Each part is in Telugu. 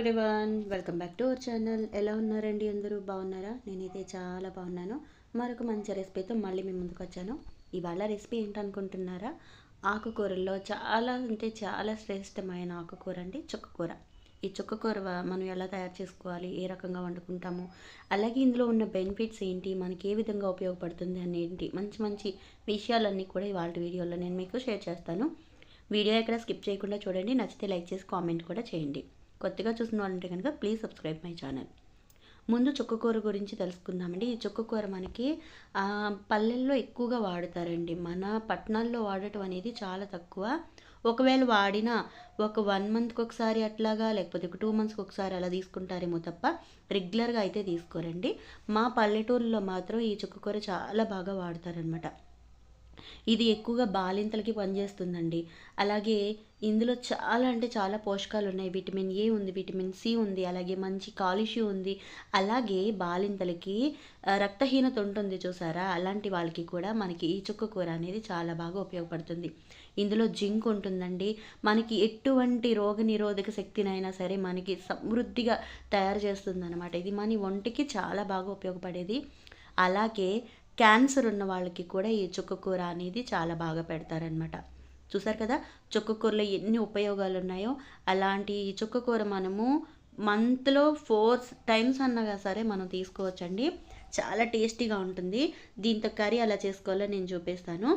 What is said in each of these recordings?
Everyone welcome back to our channel ఎలా ఉన్నారండి అందరూ? బాగున్నారా? నేనైతే చాలా బాగున్నాను. మరొక మంచి రెసిపీతో మళ్ళీ మీ ముందుకు వచ్చాను. ఇవాళ రెసిపీ ఏంటనుకుంటున్నారా? ఆకుకూరల్లో చాలా అంటే చాలా శ్రేష్టమైన ఆకుకూర అండి చుక్కకూర. ఈ చుక్కకూర మనం ఎలా తయారు చేసుకోవాలి? ఏ రకంగా వండుకుంటాము? అలాగే ఇందులో ఉన్న బెనిఫిట్స్ ఏంటి? మనకి ఏ విధంగా ఉపయోగపడుతుంది అనేంటి మంచి మంచి విషయాలన్నీ కూడా ఇవాళ వీడియోలో నేను మీకు షేర్ చేస్తాను. వీడియో ఎక్కడ స్కిప్ చేయకుండా చూడండి. నచ్చితే లైక్ చేసి కామెంట్ కూడా చేయండి. కొత్తగా చూసిన వాళ్ళంటే కనుక ప్లీజ్ సబ్స్క్రైబ్ మై ఛానల్ ముందు చుక్కకూర గురించి తెలుసుకుందామండి. ఈ చుక్కకూర మనకి పల్లెల్లో ఎక్కువగా వాడతారండి. మన పట్టణాల్లో వాడటం అనేది చాలా తక్కువ. ఒకవేళ వాడినా ఒక వన్ మంత్కి ఒకసారి అట్లాగా లేకపోతే ఒక టూ మంత్స్కి ఒకసారి అలా తీసుకుంటారేమో తప్ప రెగ్యులర్గా అయితే తీసుకోరండి. మా పల్లెటూరులో మాత్రం ఈ చుక్కకూర చాలా బాగా వాడతారనమాట ఇది ఎక్కువగా బాలింతలకి పనిచేస్తుందండి. అలాగే ఇందులో చాలా అంటే చాలా పోషకాలు ఉన్నాయి విటమిన్ ఏ ఉంది విటమిన్ సి ఉంది అలాగే మంచి కాలుష్యం ఉంది. అలాగే బాలింతలకి రక్తహీనత ఉంటుంది చూసారా? అలాంటి వాళ్ళకి కూడా మనకి ఈ చుక్క కూర అనేది చాలా బాగా ఉపయోగపడుతుంది. ఇందులో జింక్ ఉంటుందండి. మనకి ఎటువంటి రోగ నిరోధక శక్తినైనా సరే మనకి సమృద్ధిగా తయారు చేస్తుంది అనమాట ఇది మన ఒంటికి చాలా బాగా ఉపయోగపడేది. అలాగే క్యాన్సర్ ఉన్న వాళ్ళకి కూడా ఈ చుక్కకూర అనేది చాలా బాగా పెడతారనమాట చూసారు కదా? చుక్కకూరలో ఎన్ని ఉపయోగాలు ఉన్నాయో? అలాంటి ఈ చుక్కకూర మనము మంత్లో ఫోర్ టైమ్స్ అన్నగా సరే మనం తీసుకోవచ్చండి. చాలా టేస్టీగా ఉంటుంది. దీంతో కర్రీ అలా చేసుకోవాలో నేను చూపిస్తాను.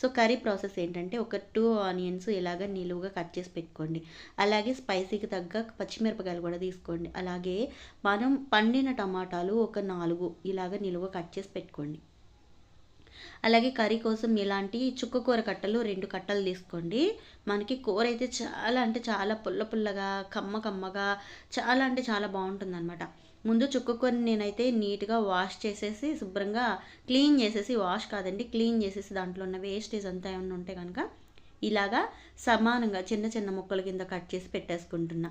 సో కర్రీ ప్రాసెస్ ఏంటంటే ఒక టూ ఆనియన్స్ ఇలాగ నిలువుగా కట్ చేసి పెట్టుకోండి. అలాగే స్పైసీకి తగ్గ పచ్చిమిరపకాయలు కూడా తీసుకోండి. అలాగే మనం పండిన టమాటాలు ఒక నాలుగు ఇలాగ నిలువుగా కట్ చేసి పెట్టుకోండి. అలాగే కర్రీ కోసం ఇలాంటి చుక్క కూర కట్టలు రెండు కట్టలు తీసుకోండి. మనకి కూర అయితే చాలా అంటే చాలా పుల్ల పుల్లగా కమ్మ కమ్మగా చాలా అంటే చాలా బాగుంటుంది అనమాట ముందు చుక్కకూరని నేనైతే నీట్గా వాష్ చేసేసి శుభ్రంగా క్లీన్ చేసేసి వాష్ కాదండి క్లీన్ చేసేసి దాంట్లో ఉన్న వేస్టేజ్ అంతా ఏమన్నా ఉంటే కనుక ఇలాగా సమానంగా చిన్న చిన్న ముక్కల కింద కట్ చేసి పెట్టేసుకుంటున్నా.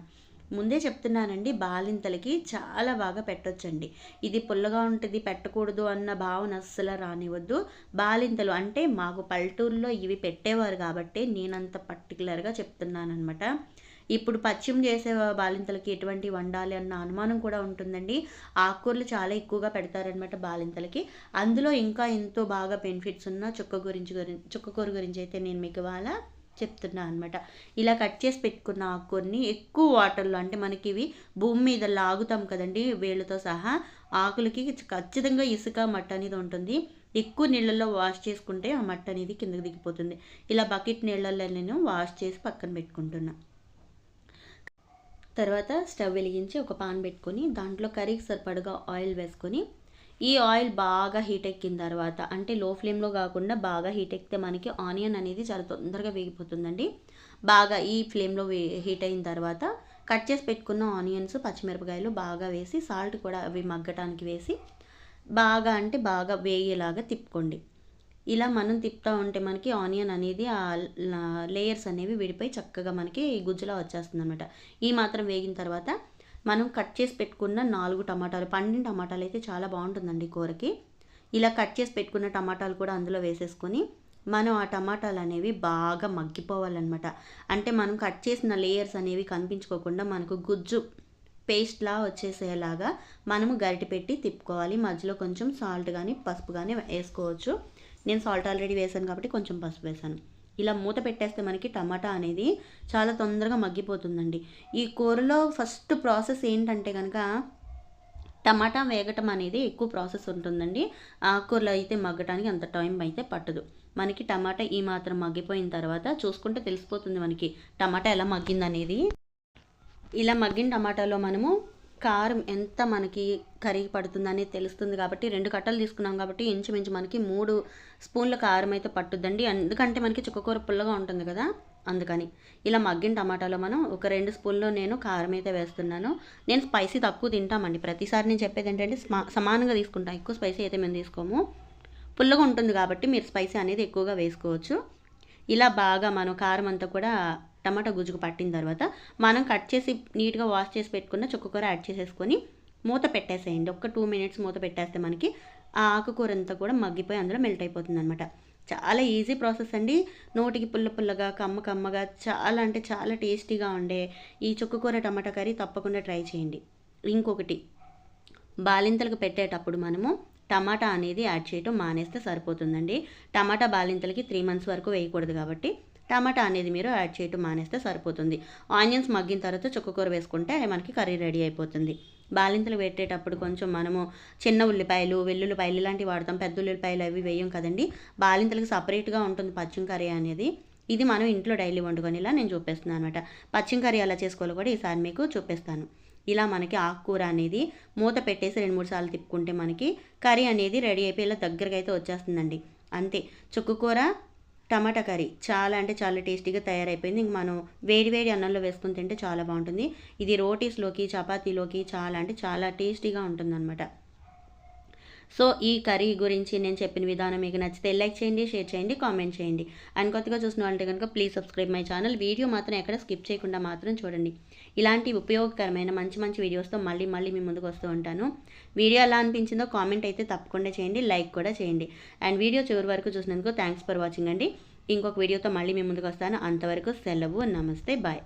ముందే చెప్తున్నానండి బాలింతలకి చాలా బాగా పెట్టొచ్చండి. ఇది పుల్లగా ఉంటుంది పెట్టకూడదు అన్న భావన అస్సలు రానివద్దు బాలింతలు అంటే మాకు పల్లెటూరులో ఇవి పెట్టేవారు కాబట్టి నేనంత పర్టికులర్గా చెప్తున్నానమాట ఇప్పుడు పచ్చిమ చేసే బాలింతలకి ఎటువంటి వండాలి అన్న అనుమానం కూడా ఉంటుందండి. ఆకుకూరలు చాలా ఎక్కువగా పెడతారనమాట బాలింతలకి. అందులో ఇంకా ఎంతో బాగా బెనిఫిట్స్ ఉన్న చుక్క గురించి గురించి చుక్కకూర గురించి అయితే నేను మీకు ఇవాళ చెప్తున్నా అనమాట ఇలా కట్ చేసి పెట్టుకున్న ఆకుని ఎక్కువ వాటర్లో అంటే మనకి ఇవి భూమి మీద లాగుతాం కదండి వేళ్ళతో సహా ఆకులకి ఖచ్చితంగా ఇసుక మట్ట అనేది ఉంటుంది. ఎక్కువ నీళ్ళల్లో వాష్ చేసుకుంటే ఆ మట్ట అనేది కిందకి దిగిపోతుంది. ఇలా బకెట్ నీళ్ళల్లో నేను వాష్ చేసి పక్కన పెట్టుకుంటున్నా. తర్వాత స్టవ్ వెలిగించి ఒక పాన్ పెట్టుకొని దాంట్లో కర్రీకి సరిపడగా ఆయిల్ వేసుకొని ఈ ఆయిల్ బాగా హీట్ ఎక్కిన తర్వాత అంటే లో ఫ్లేమ్లో కాకుండా బాగా హీట్ ఎక్కితే మనకి ఆనియన్ అనేది చాలా తొందరగా వేగిపోతుందండి. బాగా ఈ ఫ్లేమ్లో హీట్ అయిన తర్వాత కట్ చేసి పెట్టుకున్న ఆనియన్స్ పచ్చిమిరపకాయలు బాగా వేసి సాల్ట్ కూడా అవి మగ్గటానికి వేసి బాగా అంటే బాగా వేగేలాగా తిప్పుకోండి. ఇలా మనం తిప్పుతూ ఉంటే మనకి ఆనియన్ అనేది ఆ లేయర్స్ అనేవి విడిపోయి చక్కగా మనకి గుజ్జులా వచ్చేస్తుంది అనమాట ఈ మాత్రం వేగిన తర్వాత మనం కట్ చేసి పెట్టుకున్న నాలుగు టమాటాలు పండిన టమాటాలు అయితే చాలా బాగుంటుందండి కూరకి. ఇలా కట్ చేసి పెట్టుకున్న టమాటాలు కూడా అందులో వేసేసుకొని మనం ఆ టమాటాలు అనేవి బాగా మగ్గిపోవాలన్నమాట. అంటే మనం కట్ చేసిన లేయర్స్ అనేవి కనిపించుకోకుండా మనకు గుజ్జు పేస్ట్లా వచ్చేసేలాగా మనము గరిటి పెట్టి తిప్పుకోవాలి. మధ్యలో కొంచెం సాల్ట్ కానీ పసుపు కానీ వేసుకోవచ్చు. నేను సాల్ట్ ఆల్రెడీ వేసాను కాబట్టి కొంచెం పసుపు వేసాను. ఇలా మూత పెట్టేస్తే మనకి టమాటా అనేది చాలా తొందరగా మగ్గిపోతుందండి. ఈ కూరలో ఫస్ట్ ప్రాసెస్ ఏంటంటే కనుక టమాటా వేగటం అనేది ఎక్కువ ప్రాసెస్ ఉంటుందండి. ఆకుకూరలు అయితే మగ్గటానికి అంత టైం అయితే పట్టదు. మనకి టమాటా ఈ మాత్రం మగ్గిపోయిన తర్వాత చూసుకుంటే తెలిసిపోతుంది మనకి టమాటా ఎలా మగ్గిందనేది. ఇలా మగ్గిన టమాటాలో మనము కారం ఎంత మనకి కరిగి పడుతుందని తెలుస్తుంది కాబట్టి రెండు కట్టలు తీసుకున్నాం కాబట్టి ఇంచుమించు మనకి మూడు స్పూన్ల కారం అయితే పట్టుద్దండి. ఎందుకంటే మనకి చుక్కకూర పుల్లగా ఉంటుంది కదా అందుకని. ఇలా మగ్గిన టమాటాలో మనం ఒక రెండు స్పూన్లు నేను కారం అయితే వేస్తున్నాను. నేను స్పైసీ తక్కువ తింటామండి. ప్రతిసారి నేను చెప్పేది ఏంటంటే స్మా- సమానంగా తీసుకుంటాం. ఎక్కువ స్పైసీ అయితే మేము తీసుకోము. పుల్లగా ఉంటుంది కాబట్టి మీరు స్పైసీ అనేది ఎక్కువగా వేసుకోవచ్చు. ఇలా బాగా మనం కారం అంతా కూడా టమాటా గుజ్జుకు పట్టిన తర్వాత మనం కట్ చేసి నీట్గా వాష్ చేసి పెట్టుకున్న చుక్కకూర యాడ్ చేసేసుకొని మూత పెట్టేసేయండి. ఒక టూ మినిట్స్ మూత పెట్టేస్తే మనకి ఆ ఆకుకూర అంతా కూడా మగ్గిపోయి అందులో మెల్ట్ అయిపోతుంది అనమాట చాలా ఈజీ ప్రాసెస్ అండి. నోటికి పుల్ల పుల్లగా కమ్మ కమ్మగా చాలా అంటే చాలా టేస్టీగా ఉండే ఈ చుక్కకూర టమాటా కర్రీ తప్పకుండా ట్రై చేయండి. ఇంకొకటి బాలింతలకు పెట్టేటప్పుడు మనము టమాటా అనేది యాడ్ చేయటం మానేస్తే సరిపోతుందండి. టమాటా బాలింతలకి త్రీ మంత్స్ వరకు వేయకూడదు కాబట్టి టమాటా అనేది మీరు యాడ్ చేయటం మానేస్తే సరిపోతుంది. ఆనియన్స్ మగ్గిన తర్వాత చుక్కకూర వేసుకుంటే మనకి కర్రీ రెడీ అయిపోతుంది. బాలింతలు పెట్టేటప్పుడు కొంచెం మనము చిన్న ఉల్లిపాయలు వెల్లుల్లిపాయలు ఇలాంటివి వాడతాం. పెద్ద ఉల్లిపాయలు అవి వేయం కదండి. బాలింతలకు సపరేట్గా ఉంటుంది పచ్చిమ కర్రీ అనేది. ఇది మనం ఇంట్లో డైలీ వండుకొనిలా నేను చూపిస్తున్నాను అనమాట పచ్చిమ కర్రీ ఎలా చేసుకోవాలో కూడా ఈసారి మీకు చూపిస్తాను. ఇలా మనకి ఆకుకూర అనేది మూత పెట్టేసి రెండు మూడు సార్లు తిప్పుకుంటే మనకి కర్రీ అనేది రెడీ అయిపోయి ఇలా దగ్గరగా అయితే వచ్చేస్తుందండి. అంతే. చుక్కకూర టమాటా కర్రీ చాలా అంటే చాలా టేస్టీగా తయారైపోయింది. ఇంక మనం వేడి వేడి అన్నంలో వేసుకుని తింటే చాలా బాగుంటుంది. ఇది రోటీస్లోకి చపాతీలోకి చాలా అంటే చాలా టేస్టీగా ఉంటుందన్నమాట. సో ఈ కర్రీ గురించి నేను చెప్పిన విధానం మీకు నచ్చితే లైక్ చేయండి షేర్ చేయండి కామెంట్ చేయండి. అండ్ కొత్తగా చూసిన వాళ్ళంటే కనుక please subscribe my channel. Video మాత్రం ఎక్కడ స్కిప్ చేయకుండా మాత్రం చూడండి. ఇలాంటి ఉపయోగకరమైన మంచి మంచి వీడియోస్తో మళ్ళీ మళ్ళీ మీ ముందుకు వస్తూ ఉంటాను. వీడియో ఎలా అనిపించిందో కామెంట్ అయితే తప్పకుండా చేయండి లైక్ కూడా చేయండి. అండ్ వీడియో చివరి వరకు చూసినందుకు థ్యాంక్స్ ఫర్ వాచింగ్ అండి. ఇంకొక వీడియోతో మళ్ళీ మీ ముందుకు వస్తాను. అంతవరకు సెలవు నమస్తే బాయ్.